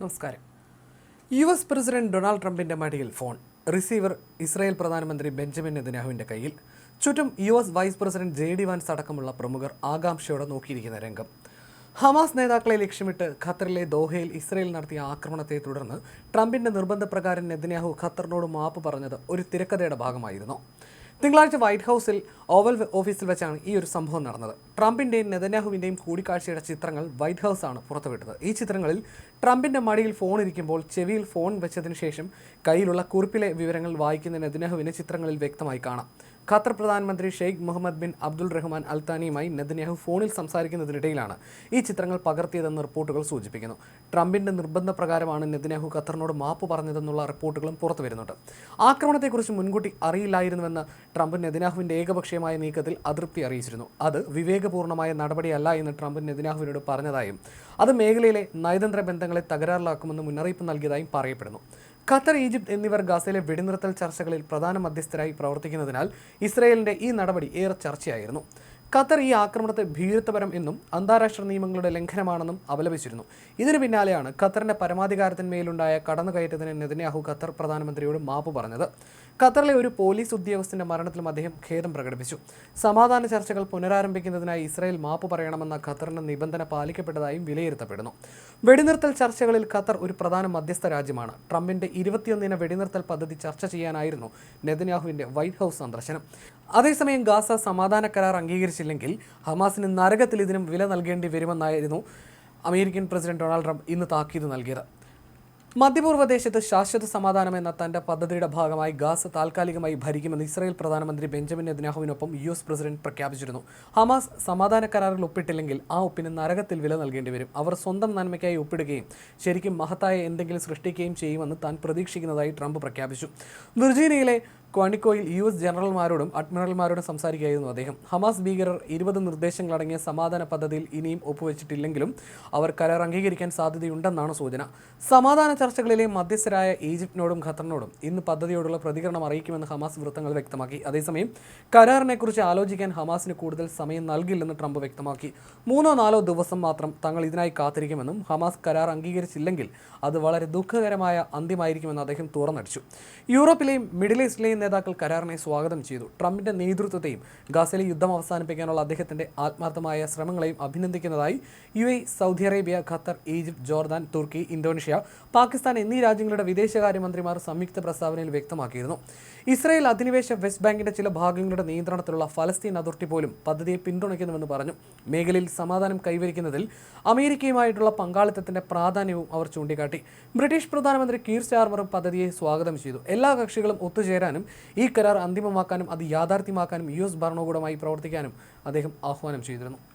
നമസ്കാരം. U S president Donald ട്രംപിന്റെ മടിയിൽ ഫോൺ. റിസീവർ ഇസ്രായേൽ പ്രധാനമന്ത്രി ബെഞ്ചമിൻ നെതന്യാഹുവിന്റെ കയ്യിൽ. ചുറ്റും U S vice president J D Vance അടക്കമുള്ള പ്രമുഖർ ആകാംക്ഷയോടെ നോക്കിയിരിക്കുന്ന രംഗം. ഹമാസ് നേതാക്കളെ ലക്ഷ്യമിട്ട് ഖത്തറിലെ ദോഹയിൽ ഇസ്രയേൽ നടത്തിയ ആക്രമണത്തെ തുടർന്ന് ട്രംപിന്റെ നിർബന്ധപ്രകാരം നെതന്യാഹു ഖത്തറിനോട് മാപ്പ് പറഞ്ഞത് ഒരു തിരക്കഥയുടെ ഭാഗമായിരുന്നു. തിങ്കളാഴ്ച വൈറ്റ് ഹൗസിൽ ഓവൽ ഓഫീസിൽ വെച്ചാണ് ഈ ഒരു സംഭവം നടന്നത്. ട്രംപിന്റെയും നെതന്യാഹുവിന്റെയും കൂടിക്കാഴ്ചയുടെ ചിത്രങ്ങൾ വൈറ്റ് ഹൗസ് ആണ് പുറത്തുവിട്ടത്. ഈ ചിത്രങ്ങളിൽ ട്രംപിന്റെ മടിയിൽ ഫോൺ ഇരിക്കുമ്പോൾ ചെവിയിൽ ഫോൺ വെച്ചതിന് ശേഷം കയ്യിലുള്ള കുറിപ്പിലെ വിവരങ്ങൾ വായിക്കുന്ന നെതന്യാഹുവിനെ ചിത്രങ്ങളിൽ വ്യക്തമായി കാണാം. ഖത്തർ പ്രധാനമന്ത്രി Sheikh Mohammed bin Abdul Rahman അൽത്താനിയുമായി Netanyahu ഫോണിൽ സംസാരിക്കുന്നതിനിടയിലാണ് ഈ ചിത്രങ്ങൾ പകർത്തിയതെന്ന് റിപ്പോർട്ടുകൾ സൂചിപ്പിക്കുന്നു. ട്രംപിന്റെ നിർബന്ധപ്രകാരമാണ് നെതന്യാഹു ഖത്തറിനോട് മാപ്പ് പറഞ്ഞതെന്നുള്ള റിപ്പോർട്ടുകളും പുറത്തു വരുന്നുണ്ട്. ആക്രമണത്തെക്കുറിച്ച് മുൻകൂട്ടി അറിയില്ലായിരുന്നുവെന്ന് ട്രംപ് നെതന്യാഹുവിന്റെ ഏകപക്ഷീയമായ നീക്കത്തിൽ അതൃപ്തി അറിയിച്ചിരുന്നു. അത് വിവേകപൂർണമായ നടപടിയല്ല എന്ന് ട്രംപ് നെതന്യാഹുവിനോട് പറഞ്ഞതായും അത് മേഖലയിലെ നയതന്ത്ര ബന്ധങ്ങളെ തകരാറിലാക്കുമെന്ന് മുന്നറിയിപ്പ് നൽകിയതായും പറയപ്പെടുന്നു. ഖത്തർ ഈജിപ്ത് എന്നിവർ ഗാസയിലെ വെടിനിർത്തൽ ചർച്ചകളിൽ പ്രധാന മധ്യസ്ഥരായി പ്രവർത്തിക്കുന്നതിനാൽ ഇസ്രയേലിന്റെ ഈ നടപടി ഏറെ ചർച്ചയായിരുന്നു. ഖത്തർ ഈ ആക്രമണത്തെ ഭീരുത്വപരം എന്നും അന്താരാഷ്ട്ര നിയമങ്ങളുടെ ലംഘനമാണെന്നും അപലപിച്ചിരുന്നു ഇതിനു പിന്നാലെയാണ് ഖത്തറിന്റെ പരമാധികാരത്തിന്മേലുണ്ടായ കടന്നുകയറ്റത്തിന് നെതന്യാഹു ഖത്തർ പ്രധാനമന്ത്രിയോട് മാപ്പ് പറഞ്ഞത്. ഖത്തറിലെ ഒരു പോലീസ് ഉദ്യോഗസ്ഥന്റെ മരണത്തിലും അദ്ദേഹം ഖേദം പ്രകടിപ്പിച്ചു. സമാധാന ചർച്ചകൾ പുനരാരംഭിക്കുന്നതിനായി ഇസ്രായേൽ മാപ്പ് പറയണമെന്ന ഖത്തറിന്റെ നിബന്ധന പാലിക്കപ്പെട്ടതായും വിലയിരുത്തപ്പെടുന്നു. വെടിനിർത്തൽ ചർച്ചകളിൽ ഖത്തർ ഒരു പ്രധാന മധ്യസ്ഥ രാജ്യമാണ്. ട്രംപിന്റെ ഇരുപത്തിയൊന്നിന വെടിനിർത്തൽ പദ്ധതി ചർച്ച ചെയ്യാനായിരുന്നു നെതന്യാഹുവിന്റെ വൈറ്റ് ഹൗസ് സന്ദർശനം. അതേസമയം ഗാസ സമാധാന കരാർ അംഗീകരിച്ചില്ലെങ്കിൽ ഹമാസിന് നരകത്തിൽ ഇതിനും വില നൽകേണ്ടി വരുമെന്നായിരുന്നു അമേരിക്കൻ പ്രസിഡന്റ് ഡൊണാൾഡ് ട്രംപ് ഇന്ന് താക്കീത് നൽകിയത്. മധ്യപൂർവ ദേശത്ത് ശാശ്വത സമാധാനം എന്ന തന്റെ പദ്ധതിയുടെ ഭാഗമായി ഗാസ താൽക്കാലികമായി ഭരിക്കുമെന്ന് ഇസ്രായേൽ പ്രധാനമന്ത്രി ബെഞ്ചമിൻ നെതന്യാഹുവിനൊപ്പം യു എസ് പ്രസിഡന്റ് പ്രഖ്യാപിച്ചിരുന്നു. ഹമാസ് സമാധാന കരാറിൽ ഒപ്പിട്ടില്ലെങ്കിൽ ആ ഒപ്പിന് നരകത്തിൽ വില നൽകേണ്ടി വരും. അവർ സ്വന്തം നന്മയ്ക്കായി ഒപ്പിടുകയും ശരിക്കും മഹത്തായ എന്തെങ്കിലും സൃഷ്ടിക്കുകയും ചെയ്യുമെന്ന് താൻ പ്രതീക്ഷിക്കുന്നതായി ട്രംപ് പ്രഖ്യാപിച്ചു. വിർജീനിയയിലെ ക്വാണ്ടിക്കോയിൽ യു എസ് ജനറൽമാരോടും അഡ്മിറൽമാരോടും സംസാരിക്കുകയായിരുന്നു അദ്ദേഹം. ഹമാസ് ഭീകരർ ഇരുപത് നിർദ്ദേശങ്ങളടങ്ങിയ സമാധാന പദ്ധതിയിൽ ഇനിയും ഒപ്പുവെച്ചിട്ടില്ലെങ്കിലും അവർ കരാർ അംഗീകരിക്കാൻ സാധ്യതയുണ്ടെന്നാണ് സൂചന. സമാധാന ചർച്ചകളിലെ മധ്യസ്ഥരായ ഈജിപ്തിനോടും ഖത്തറിനോടും ഇന്ന് പദ്ധതിയോടുള്ള പ്രതികരണം അറിയിക്കുമെന്ന് ഹമാസ് വൃത്തങ്ങൾ വ്യക്തമാക്കി. അതേസമയം കരാറിനെക്കുറിച്ച് ആലോചിക്കാൻ ഹമാസിന് കൂടുതൽ സമയം നൽകില്ലെന്ന് ട്രംപ് വ്യക്തമാക്കി. മൂന്നോ നാലോ ദിവസം മാത്രം തങ്ങൾ ഇതിനായി കാത്തിരിക്കുമെന്നും ഹമാസ് കരാർ അംഗീകരിച്ചില്ലെങ്കിൽ അത് വളരെ ദുഃഖകരമായ അന്ത്യമായിരിക്കുമെന്ന് അദ്ദേഹം തുറന്നടിച്ചു. യൂറോപ്പിലെയും മിഡിൽ ഈസ്റ്റിലെയും നേതാക്കൾ കരാറിനെ സ്വാഗതം ചെയ്തു. ട്രംപിന്റെ നേതൃത്വത്തെയും ഗാസയിലെ യുദ്ധം അവസാനിപ്പിക്കാനുള്ള അദ്ദേഹത്തിന്റെ ആത്മാർത്ഥമായ ശ്രമങ്ങളെയും അഭിനന്ദിക്കുന്നതായി U A Saudi Arabia Qatar Egypt Jordan Turkey Indonesia Pakistan എന്നീ രാജ്യങ്ങളുടെ വിദേശകാര്യമന്ത്രിമാർ സംയുക്ത പ്രസ്താവനയിൽ വ്യക്തമാക്കിയിരുന്നു. ഇസ്രായേൽ അധിനിവേശ വെസ്റ്റ് ബാങ്കിന്റെ ചില ഭാഗങ്ങളുടെ നിയന്ത്രണത്തിലുള്ള ഫലസ്തീൻ അതോറിറ്റി പോലും പദ്ധതിയെ പിന്തുണയ്ക്കുന്നുവെന്ന് പറഞ്ഞു. മേഖലയിൽ സമാധാനം കൈവരിക്കുന്നതിൽ അമേരിക്കയുമായിട്ടുള്ള പങ്കാളിത്തത്തിന്റെ പ്രാധാന്യവും അവർ ചൂണ്ടിക്കാട്ടി. ബ്രിട്ടീഷ് പ്രധാനമന്ത്രി കീർ സ്റ്റാർമറും പദ്ധതിയെ സ്വാഗതം ചെയ്തു. എല്ലാ കക്ഷികളും ഒത്തുചേരാനും ഈ കരാർ അന്തിമമാക്കാനും അത് യാഥാർത്ഥ്യമാക്കാനും യു എസ് ഭരണകൂടമായി പ്രവർത്തിക്കാനും അദ്ദേഹം ആഹ്വാനം ചെയ്തിരുന്നു.